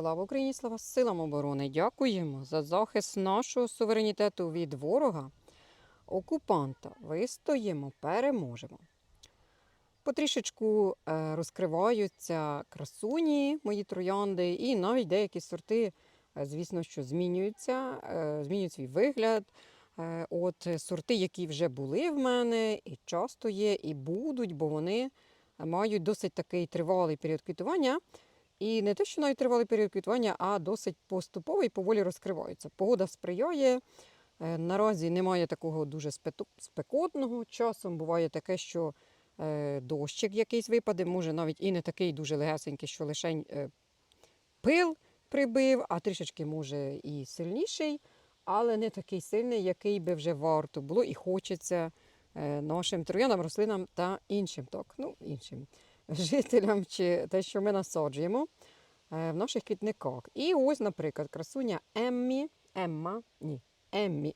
Слава Україні, слава силам оборони! Дякуємо за захист нашого суверенітету від ворога, окупанта. Вистоїмо, переможемо. Потрішечку е, розкриваються красуні, мої троянди, і навіть деякі сорти, е, звісно, що змінюються, е, змінюють свій вигляд. От сорти, які вже були в мене, і часто є, і будуть, бо вони мають досить такий тривалий період квітування. І не те, що навіть тривалий період квітування, а досить поступово і поволі розкриваються. Погода сприяє. Е, Наразі немає такого дуже спекотного. Часом буває таке, що е, дощик якийсь випаде, може навіть і не такий дуже легесенький, що лишень е, пил прибив, а трішечки може і сильніший, але не такий сильний, який би вже варто було і хочеться нашим троянам, рослинам та іншим так, ну, іншим жителям, чи те, що ми насаджуємо е, в наших квітниках. І ось, наприклад, красуня Еммі, Емма, ні, Еммі.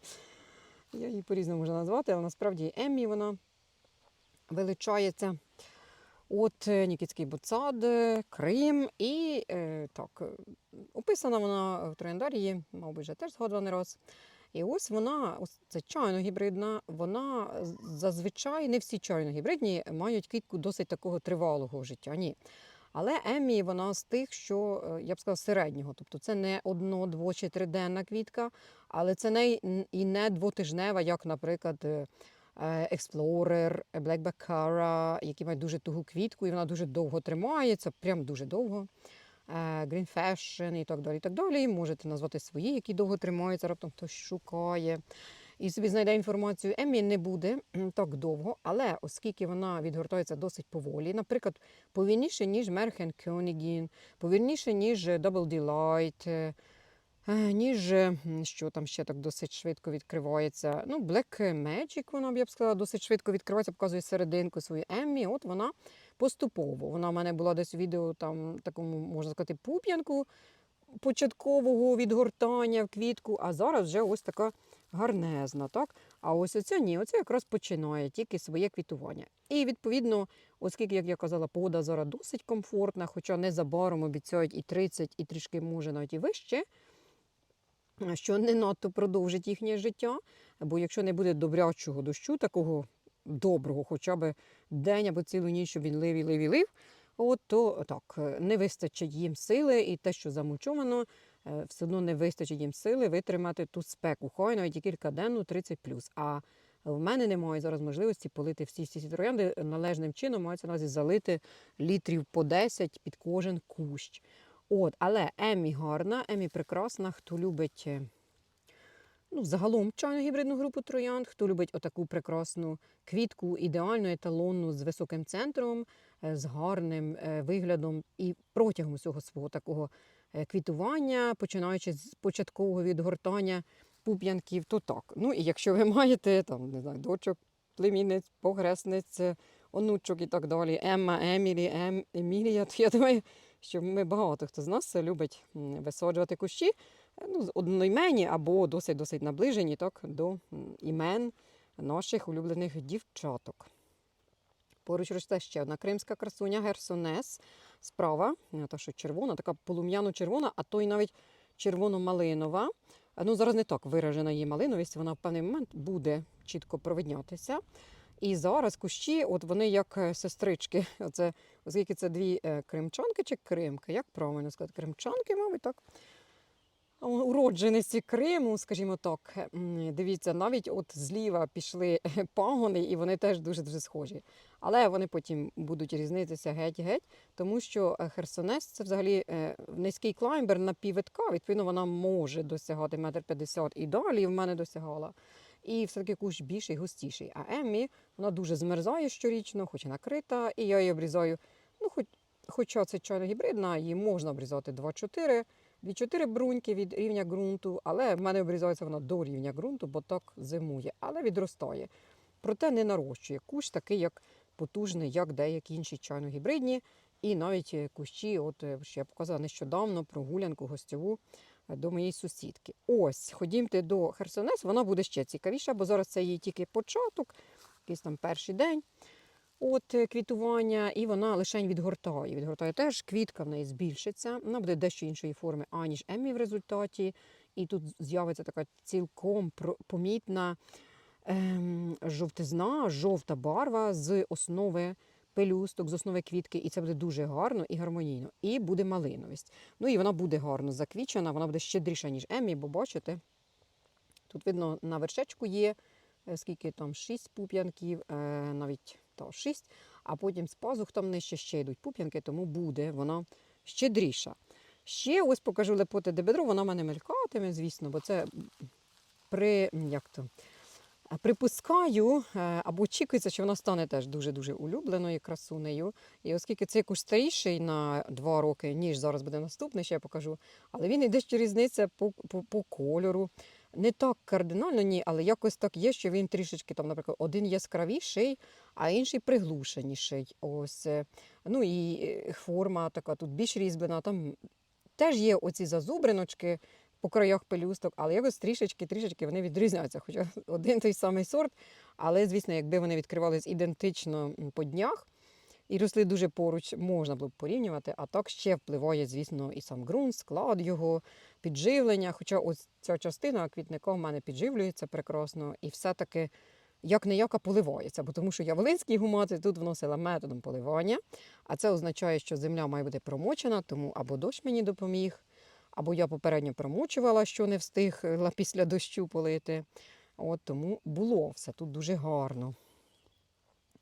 Я її по-різному можу назвати, але насправді Еммі вона величається. От е, Нікітський Буцад, е, Крим. І е, так, описана вона в трояндарії, мабуть, вже теж згадувала раз. І ось вона, ось це чайно-гібридна, вона зазвичай не всі чайно-гібридні мають квітку досить такого тривалого життя. Ні. Але Еммі вона з тих, що е, я б сказала, середнього. Тобто це не одно, дво чи триденна квітка, але це не і не двотижнева, як, наприклад, е, е, Explorer, Black Baccara, які мають дуже тугу квітку, і вона дуже довго тримається, прям дуже довго. Е, Green Fashion і так далі. І так далі. Можете назвати свої, які довго тримаються, раптом хтось шукає. І собі знайде інформацію. Емі не буде так довго, але оскільки вона відгортається досить поволі, наприклад, повільніше, ніж Мерхен Кьонігін, повільніше, ніж Double Delight, е, ніж е, що там ще так досить швидко відкривається. Ну, Black Magic, вона б я б сказала, досить швидко відкривається, показує серединку свою Еммі. От вона поступово. Вона в мене була десь у відео, там такому, можна сказати, пуп'янку початкового відгортання в квітку, а зараз вже ось така гарнезна. так? А ось оця ні, оце якраз починає тільки своє квітування. І відповідно, оскільки, як я казала, погода зараз досить комфортна, хоча незабаром обіцяють і 30, і трішки може навіть і вище, що не надто продовжить їхнє життя. Бо якщо не буде добрячого дощу, такого доброго, хоча б день або цілу ніч, щоб він лив і лив і лив, от то так, е, не вистачить їм сили, і те, що замульчовано, е, все одно не вистачить їм сили витримати ту спеку, хай навіть і кількаденну 30 А в мене немає зараз можливості полити всі ці троянди належним чином, мається на увазі залити літрів по 10 під кожен кущ. От, але Емі гарна, Емі прекрасна, хто любить. е, Ну, загалом чайну гібридну групу троянд, хто любить отаку прекрасну квітку, ідеальну еталонну з високим центром, е, з гарним е, виглядом і протягом усього свого такого квітування, починаючи з початкового відгортання пуп'янків, то так. Ну і якщо ви маєте там, не знаю, дочок, племінниць, погресниць, онучок і так далі, Емма, Емілі, Ем, Емілія, то я думаю, що ми багато хто з нас любить висаджувати кущі ну, з- одноіменні або досить-досить наближені так, до імен наших улюблених дівчаток. Поруч росте ще одна кримська красуня Герсонес. Справа, е, та що червона, така полум'яно-червона, а то й навіть червоно-малинова. Е, Ну, зараз не так виражена її малиновість, вона в певний момент буде чітко провиднятися. І зараз кущі, от вони як е, сестрички. Оце, оскільки це дві е, кримчанки чи кримки, як правильно сказати, кримчанки, мабуть, так. Уроджениці Криму, скажімо так, дивіться, навіть от зліва пішли пагони, і вони теж дуже дуже схожі. Але вони потім будуть різнитися геть-геть, тому що е, Херсонес це взагалі е, низький клаймбер на піввитка. Відповідно, вона може досягати метр п'ятдесят і далі в мене досягала. І все-таки кущ більший, густіший. А Еммі вона дуже змерзає щорічно, хоч і накрита, і я її обрізаю. Ну, хоч, хоча це чайно гібридна, її можна обрізати 2-4. 2-4 бруньки від рівня ґрунту, але в мене обрізається вона до рівня ґрунту, бо так зимує, але відростає. Проте не нарощує. Кущ такий, як потужний, як деякі інші чайно-гібридні. І навіть кущі, от е, що я показала нещодавно прогулянку гостьову до моєї сусідки. Ось, ходімте до Херсонес, вона буде ще цікавіша, бо зараз це її тільки початок, якийсь там перший день. от е, квітування, і вона лишень відгортає. Відгортає теж, квітка в неї збільшиться. Вона буде дещо іншої форми, аніж Еммі в результаті. І тут з'явиться така цілком помітна ем, жовтизна, жовта барва з основи пелюсток, з квітки, і це буде дуже гарно і гармонійно. І буде малиновість. Ну і вона буде гарно заквічена, вона буде щедріша, ніж Еммі, бо бачите, тут видно на вершечку є е, скільки там, 6 пуп'янків, е, навіть та, 6, а потім з пазух там нижче ще йдуть пуп'янки, тому буде вона щедріша. Ще ось покажу лепоти дебедро, вона в мене мелькатиме, звісно, бо це при, як то, припускаю е, або очікується, що вона стане теж дуже-дуже улюбленою красунею. І оскільки цей куш старіший на 2 роки, ніж зараз буде наступний, ще я покажу, але він іде ще різниця по, по, по кольору. Не так кардинально, ні, але якось так є, що він трішечки там, наприклад, один яскравіший, а інший приглушеніший. Ось. е. Ну і е, форма така тут більш різьблена. Там теж є оці зазубриночки по краях пелюсток, але якось трішечки, трішечки вони відрізняються. Хоча один той самий сорт. Але, звісно, якби вони відкривались ідентично по днях і росли дуже поруч, можна було б порівнювати. А так ще впливає, звісно, і сам ґрунт, склад його, підживлення. Хоча ось ця частина квітника в мене підживлюється прекрасно, і все-таки як не яка поливається, бо тому що я волинський гумат і тут вносила методом поливання. А це означає, що земля має бути промочена, тому або дощ мені допоміг, або я попередньо промочувала, що не встигла після дощу полити. От тому було все тут дуже гарно.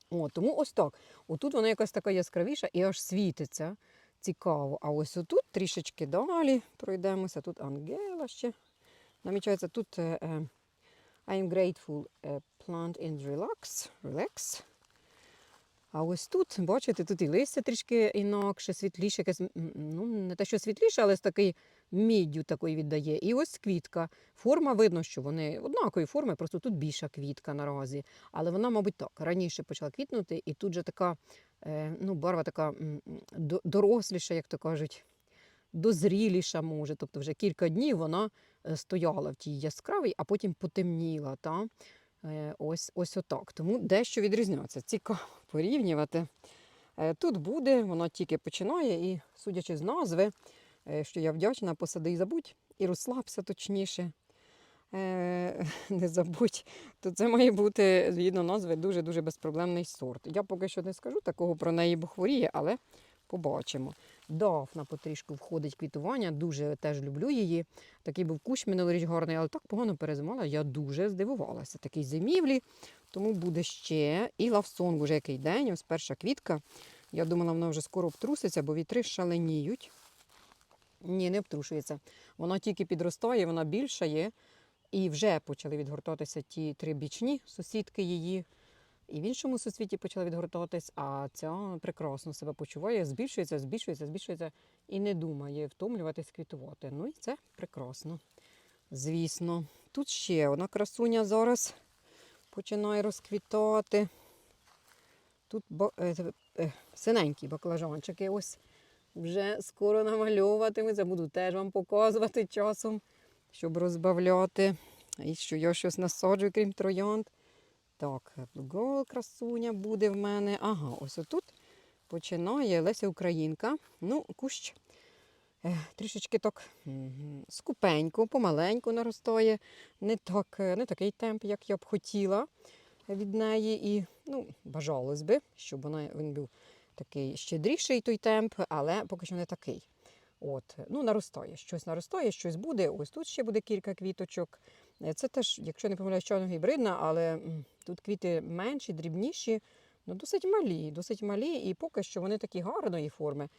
От, тому ось так. Отут вона якась така яскравіша і аж світиться. Цікаво. А ось отут трішечки далі пройдемося. Тут Ангела ще намічається. Тут е, е, I'm grateful е, plant in relax. relax. А ось тут, бачите, тут і листя трішки інакше, світліше, якесь, ну не те, що світліше, але з такий міддю такої віддає. І ось квітка. Форма видно, що вони однакові форми, просто тут більша квітка наразі. Але вона, мабуть, так, раніше почала квітнути, і тут же така е, ну, барва така доросліша, як то кажуть, дозріліша може. Тобто вже кілька днів вона е, стояла в тій яскравій, а потім потемніла. Та? Е, Ось, ось отак. Тому дещо відрізняється. Цікаво порівнювати. Тут буде, воно тільки починає, і судячи з назви, що я вдячна, посади і забудь, і розслабся точніше. Е, Не забудь, то це має бути, згідно назви, дуже-дуже безпроблемний сорт. Я поки що не скажу такого про неї, бо хворіє, але побачимо. Дафна потрішку входить квітування, дуже теж люблю її. Такий був кущ минулоріч гарний, але так погано перезимала. Я дуже здивувалася. Такий зимівлі, тому буде ще. І лавсон вже який день, ось перша квітка. Я думала, вона вже скоро обтруситься, бо вітри шаленіють. Ні, не обтрушується. Вона тільки підростає, вона більша є. І вже почали відгортатися ті три бічні сусідки її. І в іншому сусвіті почали відгортатись, а ця прекрасно себе почуває, збільшується, збільшується, збільшується і не думає втомлюватись квітувати. Ну і це прекрасно. Звісно. Тут ще одна красуня зараз починає розквітати. Тут е, е, синенькі баклажанчики ось вже скоро намальовуватимуться. Буду теж вам показувати часом, щоб розбавляти. І що я щось насаджую, крім троянд. Так, гол красуня буде в мене. Ага, ось отут починає Леся Українка. Ну, кущ е, трішечки так скупенько, помаленьку наростає. Не, так, е, не такий темп, як я б хотіла від неї. І ну, бажалось би, щоб вона, він був такий щедріший той темп, але поки що не такий. От, ну, наростає, щось наростає, щось буде. Ось тут ще буде кілька квіточок. Е, Це теж, якщо не помиляюсь, чорно-гібридна, але тут квіти менші, дрібніші, ну досить малі, досить малі, і поки що вони такі гарної форми,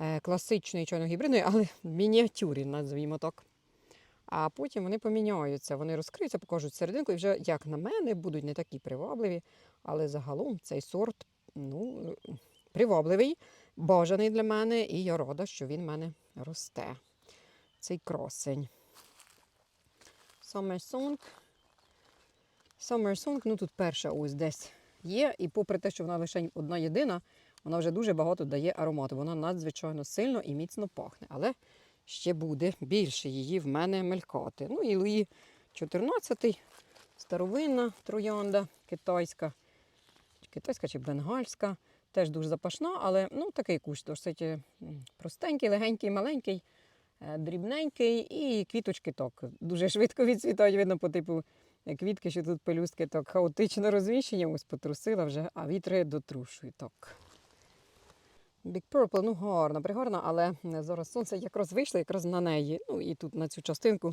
е, класичної чорно-гібридної, але мініатюрі, назвімо так. А потім вони поміняються, вони розкриються, покажуть серединку, і вже, як на мене, будуть не такі привабливі, але загалом цей сорт ну, привабливий, бажаний для мене, і я рада, що він в мене росте. Цей Song. Summer Song, ну тут перша ось десь є. І попри те, що вона лише одна єдина, вона вже дуже багато дає аромату. Вона надзвичайно сильно і міцно пахне. Але ще буде більше її в мене мелькати. Ну і Луї 14, старовинна троянда китайська. китайська чи бенгальська. Теж дуже запашна, але ну, такий кущ досить простенький, легенький, маленький, е, дрібненький і квіточки так. Дуже швидко відцвітають, видно по типу е, квітки, що тут пелюстки так хаотично розміщені. Ось потрусила вже, а вітри дотрушують так. Big Purple, ну гарна, пригарна, але е, зараз сонце якраз вийшло, якраз на неї. Ну і тут на цю частинку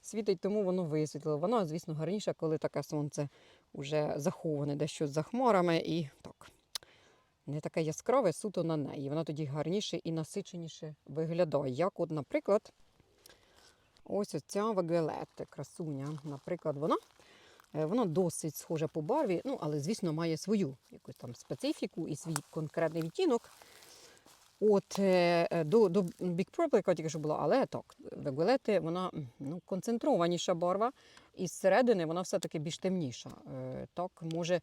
світить, тому воно висвітлило. Воно, звісно, гарніше, коли таке сонце вже заховане дещо за хмарами і так. Не таке яскраве, суто на неї. Воно тоді гарніше і насиченіше виглядає. Як, от, наприклад, ось ця вагелетта, красуня. Наприклад, вона. Е, Вона досить схожа по барві, ну, але, звісно, має свою якусь там специфіку і свій конкретний відтінок. От е, е, до, до Big Purple, яка тільки що була, але так, вегулети, вона ну, концентрованіша барва, і зсередини вона все-таки більш темніша. Так, може,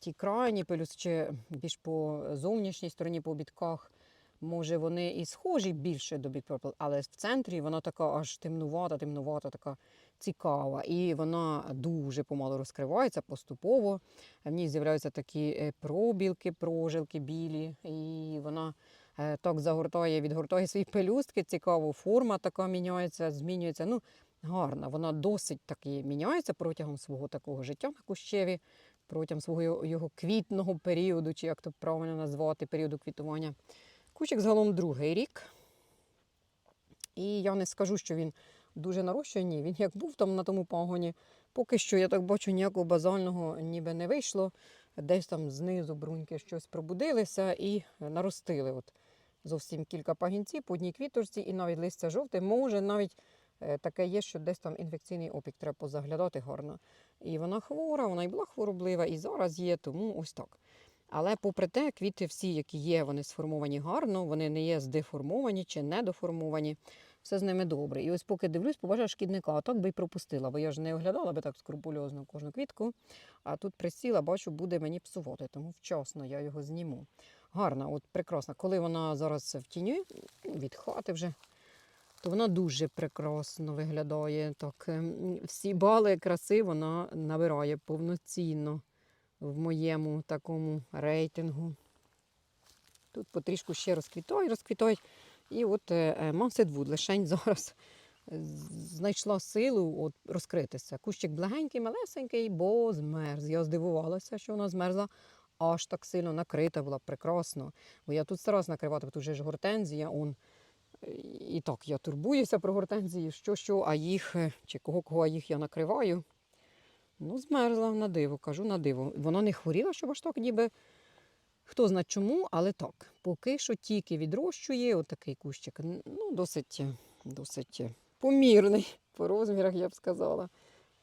ті крайні пелюстки більш по зовнішній стороні, по обідках, може, вони і схожі більше до Big Purple, але в центрі вона така аж темнувата, темнувата, така цікава. І вона дуже помало розкривається поступово. В ній з'являються такі е, пробілки, прожилки білі, і вона е, так загортає, відгортає свої пелюстки, цікаво, форма така міняється, змінюється. Ну, гарна, вона досить таки міняється протягом свого такого життя на кущеві, протягом свого його- квітного періоду, чи як то правильно назвати, періоду квітування. Кущик загалом другий рік. І я не скажу, що він дуже нарощує. Ні, він як був там на тому пагоні. Поки що, я так бачу, ніякого базального ніби не вийшло. Десь там знизу бруньки щось пробудилися і наростили. От зовсім кілька пагінців по одній квіточці, і навіть листя жовте. Може, навіть таке є, що десь там інфекційний опік треба позаглядати гарно. І вона хвора, вона і була хвороблива, і зараз є, тому ось так. Але попри те, квіти всі, які є, вони сформовані гарно, вони не є здеформовані чи недоформовані. Все з ними добре. І ось поки дивлюсь, побачила шкідника, а так би й пропустила, бо я ж не оглядала би так скрупульозно кожну квітку. А тут присіла, бачу, буде мені псувати, тому вчасно я його зніму. Гарна, от прекрасна. Коли вона зараз в тіні ну, від хати вже, то вона дуже прекрасно виглядає. Так, ем, всі бали краси вона набирає повноцінно в моєму такому рейтингу. Тут потрішку ще розквітають, розквітають. І от Мансетвуд лишень зараз знайшла силу от, розкритися. Кущик благенький, малесенький, бо змерз. Я здивувалася, що вона змерзла. Аж так сильно накрита була, прекрасно. Бо я тут старалась накривати, бо тут вже ж гортензія. Он. І так, я турбуюся про гортензії, що, що, а їх, е, чи кого, кого їх я накриваю. Ну, змерзла на диво, кажу на диво. Вона не хворіла, щоб аж так ніби. Хто знає чому, але так. Поки що тільки відрощує отакий кущик. Ну, досить, е, досить е, помірний по розмірах, я б сказала.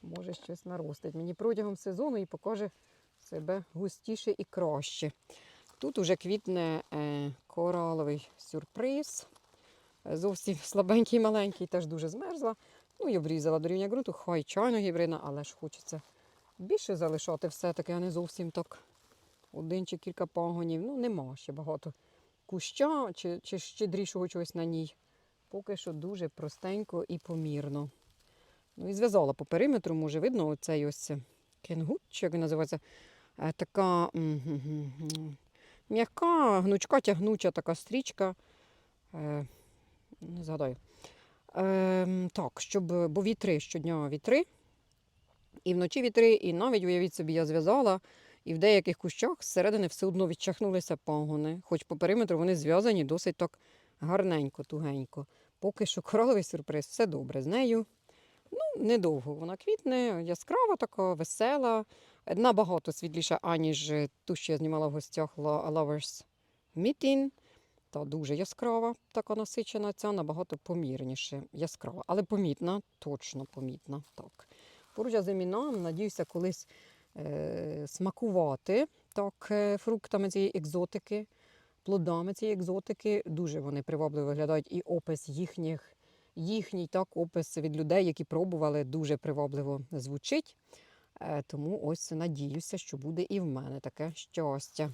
Може, щось наростить. Мені протягом сезону і покаже себе густіше і краще. Тут уже квітне кораловий сюрприз. Е, Зовсім слабенький, маленький, теж дуже змерзла. Ну і обрізала до рівня ґрунту, хай чайно гібридна, але ж хочеться більше залишати все-таки, а не зовсім так один чи кілька пагонів. Ну, нема ще багато куща чи, чи щедрішого чогось на ній. Поки що дуже простенько і помірно. Ну і зв'язала по периметру, може видно, оцей ось кенгут, чи як він називається, Е, така м'яка, гнучка, тягнуча така стрічка. Е, Не згадаю. Ем, так, щоб, бо вітри щодня вітри, і вночі вітри, і навіть уявіть собі, я зв'язала, і в деяких кущах зсередини все одно відчахнулися пагони. Хоч по периметру вони зв'язані досить так гарненько, тугенько. Поки що кораловий сюрприз, все добре з нею. Ну, недовго вона квітне, яскрава така, весела, набагато світліша, аніж е, ту, що я знімала в гостях Lovers Meeting. Та дуже яскрава, така насичена, ця набагато помірніше. Яскрава, але помітна, точно помітна. Так. Поруч з еміном, надіюся, колись е, смакувати так, е, фруктами цієї екзотики, плодами цієї екзотики. Дуже вони привабливо виглядають. І опис їхніх, їхній так, опис від людей, які пробували, дуже привабливо звучить. Е, тому ось надіюся, що буде і в мене таке щастя.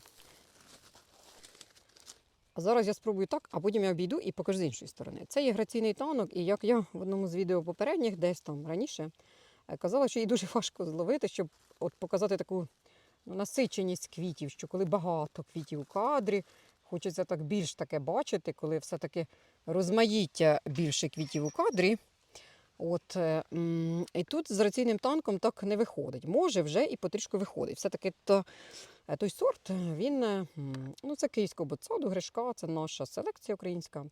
А зараз я спробую так, а потім я обійду і покажу з іншої сторони. Це є граційний танок, і як я в одному з відео попередніх, десь там раніше, е, казала, що її дуже важко зловити, щоб от показати таку насиченість квітів, що коли багато квітів у кадрі, хочеться так більш таке бачити, коли все-таки розмаїття більше квітів у кадрі. От, е, і тут з раційним танком так не виходить. Може, вже і потрішку виходить. Все-таки то, той сорт, е, він, е, ну, це київського ботсаду, гришка, це наша селекція українська.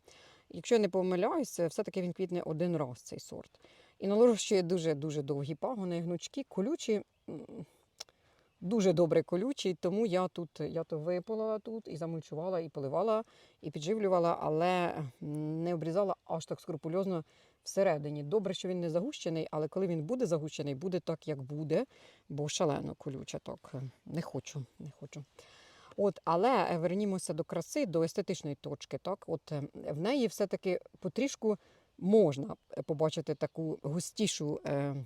Якщо я не помиляюся, все-таки він квітне один раз цей сорт. І нарощує дуже-дуже довгі пагони, гнучки, колючі, дуже добре колючі, тому я тут я то виполола тут і замульчувала, і поливала, і підживлювала, але не обрізала аж так скрупульозно всередині. Добре, що він не загущений, але коли він буде загущений, буде так, як буде, бо шалено колюча. Так е, не хочу, не хочу. От, але е, вернімося до краси, до естетичної точки. Так, от е, в неї все-таки потрішку можна побачити таку густішу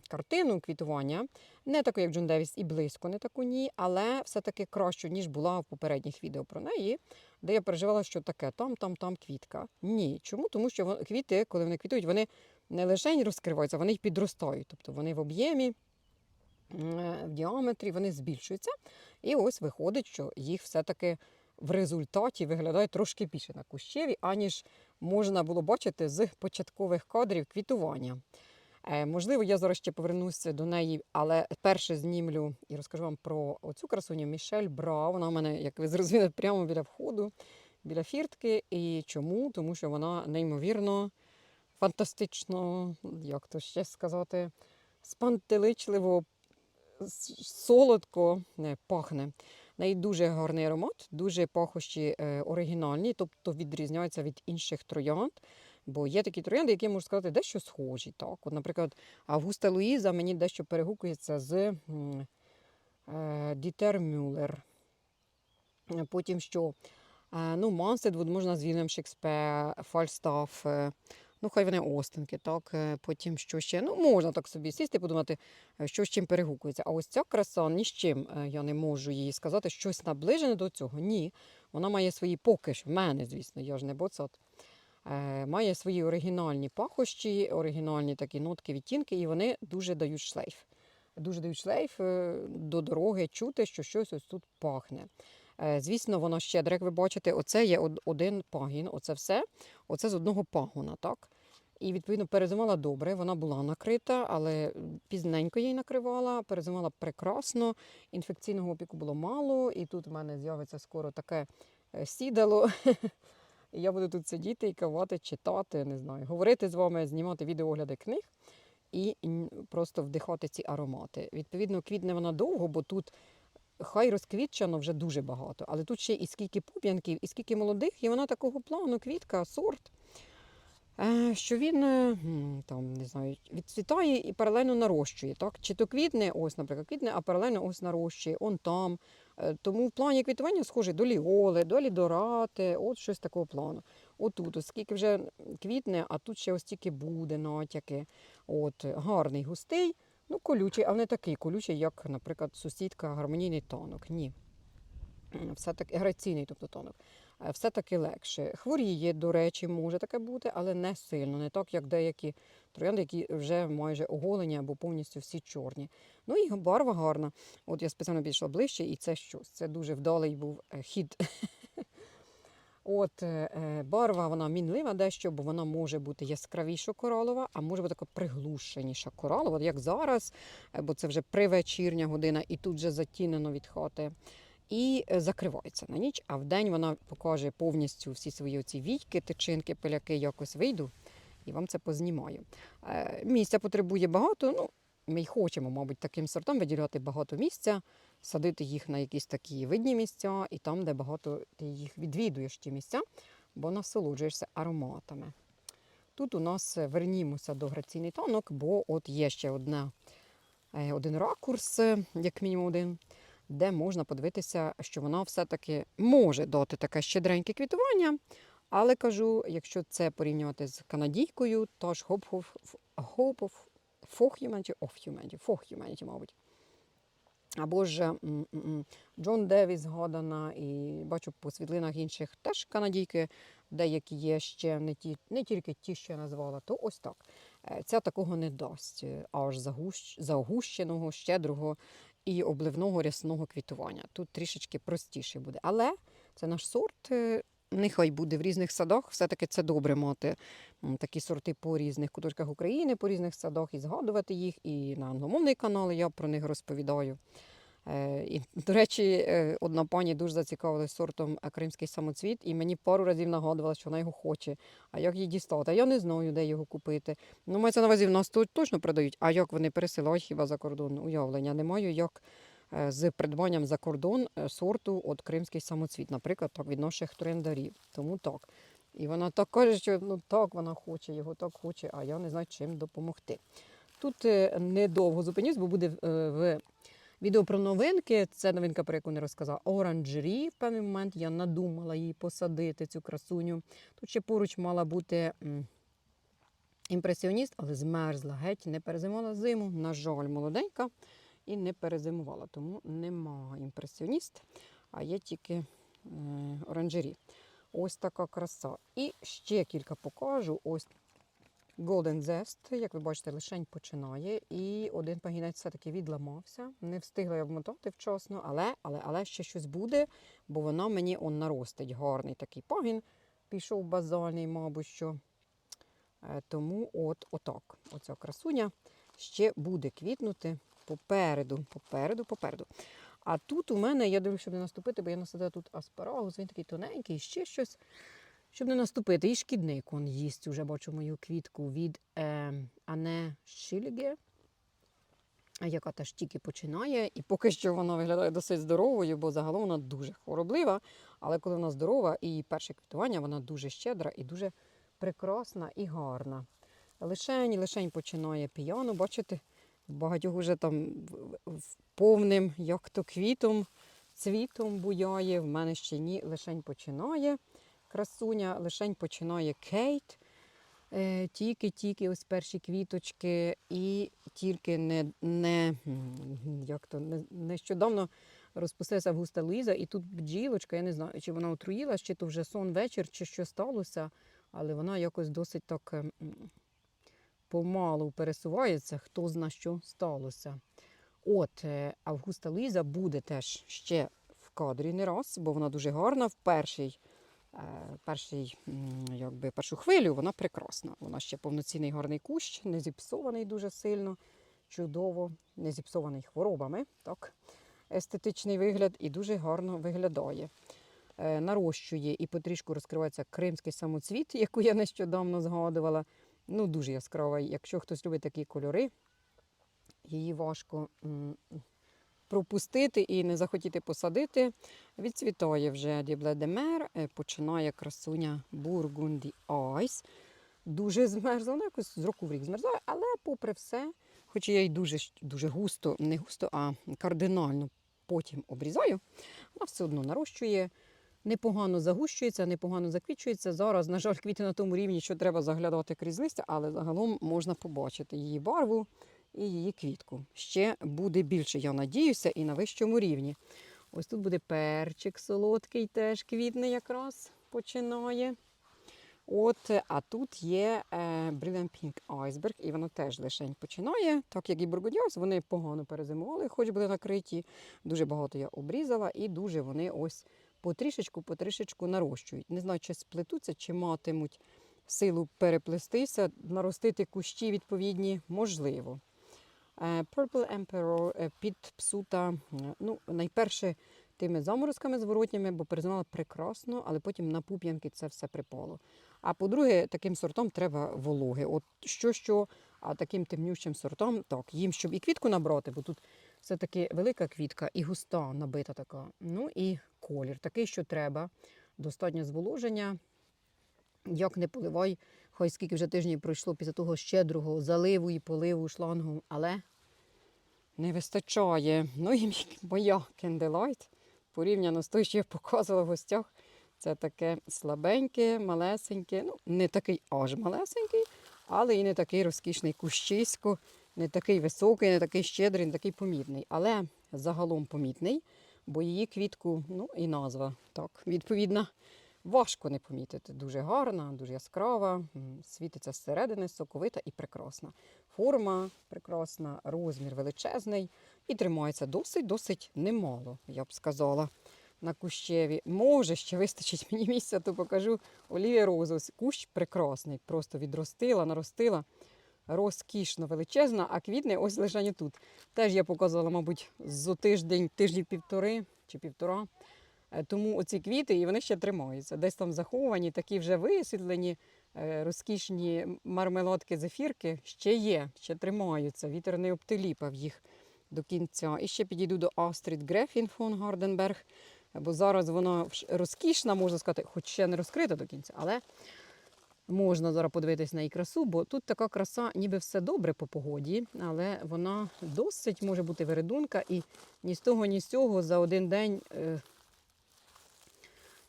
картину квітування, не таку, як Джон Девіс, і близько не таку ні, але все-таки кращу, ніж була в попередніх відео про неї, де я переживала, що таке там, там, там квітка. Ні. Чому? Тому що квіти, коли вони квітують, вони не лише розкриваються, вони й підростають. Тобто вони в об'ємі, е, в діаметрі, вони збільшуються. І ось виходить, що їх все-таки в результаті виглядає трошки більше на кущеві, аніж можна було бачити з початкових кадрів квітування. Е, можливо, я зараз ще повернуся до неї, але перше знімлю і розкажу вам про оцю красуню Мішель Бра. Вона в мене, як ви зрозуміли, прямо біля входу, біля фіртки. І чому? Тому що вона неймовірно, фантастично, як то ще сказати, спантеличливо, солодко не, пахне. В неї дуже гарний аромат, дуже пахощі е, оригінальні, тобто відрізняються від інших троянд. Бо є такі троянди, які можу сказати, дещо схожі. Так? От, наприклад, Августа Луїза мені дещо перегукується з е, Дітер Мюллер. Потім що? Е, ну, Манседвуд можна з Вільям Шекспер, Фальстаф. Е, ну, хай вони остинки, так. Потім що ще? Ну, можна так собі сісти і подумати, що з чим перегукується. А ось ця краса ні з чим я не можу їй сказати, щось наближене до цього. Ні. Вона має свої поки що, в мене, звісно, я ж не боцат. Е, має свої оригінальні пахощі, оригінальні такі нотки, відтінки, і вони дуже дають шлейф. Дуже дають шлейф е, до дороги чути, що щось ось тут пахне. Е, Звісно, воно щедре, як ви бачите, оце є один пагін, оце все, оце з одного пагона, так? І, відповідно, перезимала добре, вона була накрита, але пізненько її накривала, перезимала прекрасно, інфекційного опіку було мало, і тут в мене з'явиться скоро таке сідало. І я буду тут сидіти і кавати, читати, не знаю, говорити з вами, знімати відеогляди книг і просто вдихати ці аромати. Відповідно, квітне вона довго, бо тут хай розквітчано вже дуже багато, але тут ще і скільки пуп'янків, і скільки молодих, і вона такого плану квітка, сорт. е, Що він е, там не знаю, відцвітає і паралельно нарощує. Так? Чи то квітне, ось, наприклад, квітне, а паралельно ось нарощує, он там. Е, Тому в плані квітування схожий до ліоли, до лідорати, от щось такого плану. Отут, оскільки вже квітне, а тут ще ось тільки буде натяки. От, гарний, густий, ну колючий, але не такий колючий, як, наприклад, сусідка гармонійний тонок. Ні. Все-таки граційний, тобто тонок. Е, Все-таки легше. Хворіє, до речі, може таке бути, але не сильно, не так, як деякі троянди, які вже майже оголені або повністю всі чорні. Ну і барва гарна. От я спеціально підійшла ближче, і це щось. Це дуже вдалий був е, хід. От е, е, барва вона мінлива дещо, бо вона може бути яскравіша коралова, а може бути така приглушеніша коралова, як зараз, бо це вже привечірня година, і тут вже затінено від хати. І закривається на ніч, а вдень вона покаже повністю всі свої оці війки, тичинки, пиляки, якось вийду і вам це познімаю. Е, Місця потребує багато. Ну, ми й хочемо, мабуть, таким сортам виділяти багато місця, садити їх на якісь такі видні місця, і там, де багато ти їх відвідуєш ті місця, бо насолоджуєшся ароматами. Тут у нас вернімося до граційний тонок, бо от є ще одна, е, один ракурс, як мінімум один, де можна подивитися, що вона все-таки може дати таке щедреньке квітування. Але кажу, якщо це порівнювати з канадійкою, то ж Hope of, Hope of For Humanity, of Humanity, For Humanity, мабуть. Або ж Джон Девіс згадана, і бачу по світлинах інших теж канадійки, деякі є ще не, ті, не тільки ті, що я назвала, то ось так. Е, Ця такого не дасть, е, аж загущ, загущеного, щедрого і обливного рясного квітування. Тут трішечки простіше буде. Але це наш сорт. Нехай буде в різних садах. Все-таки це добре мати такі сорти по різних куточках України, по різних садах і згадувати їх. І на англомовний канал я про них розповідаю. Е, І, до речі, е, одна пані дуже зацікавилась сортом е, кримський самоцвіт, і мені пару разів нагадувала, що вона його хоче. А як її дістати? Я не знаю, де його купити. Ну, мається на увазі, в нас тут точно продають. А як вони пересилають хіба за кордон? Уявлення не маю, як з придбанням за кордон е, сорту от кримський самоцвіт, наприклад, так від наших трендарів. Тому так. І вона так каже, що ну так вона хоче, його так хоче, а я не знаю, чим допомогти. Тут е, недовго зупинюсь, бо буде е, в відео про новинки. Це новинка, про яку не розказала. Оранжері. В певний момент я надумала її посадити, цю красуню. Тут ще поруч мала бути імпресіоніст, але змерзла геть, не перезимувала зиму. На жаль, молоденька і не перезимувала. Тому нема імпресіоніст, а є тільки е, оранжері. Ось така краса. І ще кілька покажу. Ось Golden Zest, як ви бачите, лишень починає. І один пагінець все-таки відламався. Не встигла я вмотати вчасно, але, але, але ще щось буде, бо вона мені он наростить. Гарний такий пагін. Пішов базальний, мабуть, що. Е, Тому от отак. Оця красуня ще буде квітнути попереду, попереду, попереду. А тут у мене, я дивлюся, щоб не наступити, бо я насадила тут аспарагус, він такий тоненький, ще щось. Щоб не наступити. І шкідник он їсть, уже бачу мою квітку від е, Ане Шіліге, яка теж тільки починає. І поки що вона виглядає досить здоровою, бо загалом вона дуже хвороблива. Але коли вона здорова і перше квітування, вона дуже щедра і дуже прекрасна і гарна. Лишень, лишень починає піяно, бачите, багатьох вже там повним, як то квітом, цвітом буяє. В мене ще ні, лишень починає красуня, лишень починає Кейт. Е, Тільки-тільки ось перші квіточки, і тільки не, не, як то, не, нещодавно розпустилася Августа Луїза, і тут бджілочка, я не знаю, чи вона отруїлась, чи то вже сон вечір, чи що сталося, але вона якось досить так ем, помалу пересувається, хто зна, що сталося. От, е, Августа Луїза буде теж ще в кадрі не раз, бо вона дуже гарна в перший е, перший, якби, першу хвилю вона прекрасна. Вона ще повноцінний гарний кущ, не зіпсований дуже сильно, чудово, не зіпсований хворобами. Так? Естетичний вигляд і дуже гарно виглядає. Е, Нарощує і потрішку розкривається кримський самоцвіт, яку я нещодавно згадувала. Ну, дуже яскрава. Якщо хтось любить такі кольори, її важко пропустити і не захотіти посадити. Відцвітає вже дібледемер, починає красуня Бургунді Айс. Дуже змерзла, вона якось з року в рік змерзає, але попри все, хоч я її дуже, дуже густо, не густо, а кардинально потім обрізаю, вона все одно нарощує. Непогано загущується, непогано заквічується. Зараз, на жаль, квіти на тому рівні, що треба заглядати крізь листя, але загалом можна побачити її барву і її квітку. Ще буде більше, я надіюся, і на вищому рівні. Ось тут буде перчик солодкий, теж квітне якраз починає. От, а тут є е, Brilliant Pink Iceberg, і воно теж лишень починає, так як і Бургудіос, вони погано перезимували, хоч були накриті. Дуже багато я обрізала, і дуже вони ось потрішечку, потрішечку нарощують. Не знаю, чи сплетуться, чи матимуть силу переплестися, наростити кущі відповідні, можливо. Е, Purple Emperor е, під псута, е, ну, найперше тими заморозками зворотніми, бо перезимала прекрасно, але потім на пуп'янки це все припало. А по-друге, таким сортом треба вологи. От що-що, а таким темнющим сортом, так, їм, щоб і квітку набрати, бо тут все-таки велика квітка і густа набита така. Ну і колір такий, що треба. Достатньо зволоження. Як не поливай, хай скільки вже тижнів пройшло після того щедрого заливу і поливу шлангом, але не вистачає. Ну і моя кенделайт порівняно з тою, що я показувала в гостях. Це таке слабеньке, малесеньке, ну, не такий аж малесенький, але і не такий розкішний кущисько, не такий високий, не такий щедрий, не такий помітний. Але загалом помітний, бо її квітку, ну і назва так, відповідна. Важко не помітити. Дуже гарна, дуже яскрава, світиться зсередини, соковита і прекрасна. Форма прекрасна, розмір величезний. І тримається досить-досить немало, я б сказала, на кущеві. Може, ще вистачить мені місця, то покажу Олівія Розу. Ось Кущ прекрасний, просто відростила, наростила. Розкішно величезна, а квітне ось лежать тут. Теж я показувала, мабуть, за тиждень, тижні півтори чи півтора. Е, Тому оці квіти, і вони ще тримаються. Десь там заховані, такі вже висвітлені, е, розкішні мармеладки, зефірки ще є, ще тримаються. Вітер не обтиліпав їх до кінця. І ще підійду до Астрід Грефін фон Гарденберг, бо зараз вона розкішна, можна сказати, хоч ще не розкрита до кінця, але можна зараз подивитись на її красу, бо тут така краса, ніби все добре по погоді, але вона досить може бути вередунка, і ні з того, ні з цього за один день. е,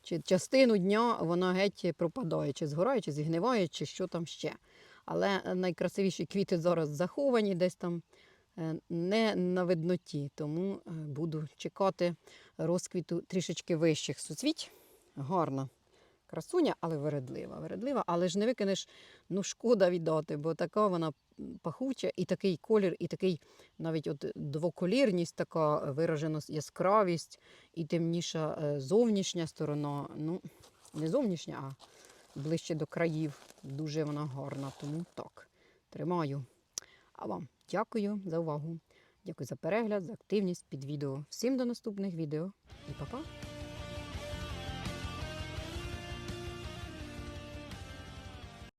чи частину дня вона геть пропадає, чи згорає, чи зігниває, чи що там ще. Але найкрасивіші квіти зараз заховані десь там е, не на видноті, тому е, буду чекати розквіту трішечки вищих суцвіть. Гарна красуня, але вередлива. Вередлива, але ж не викинеш, ну шкода віддати, бо така вона пахуча, і такий колір, і такий навіть от двоколірність, така виражена яскравість і темніша е, зовнішня сторона. Ну, не зовнішня, а ближче до країв. Дуже вона гарна, тому так. Тримаю. А вам дякую за увагу. Дякую за перегляд, за активність під відео. Всім до наступних відео і па-па!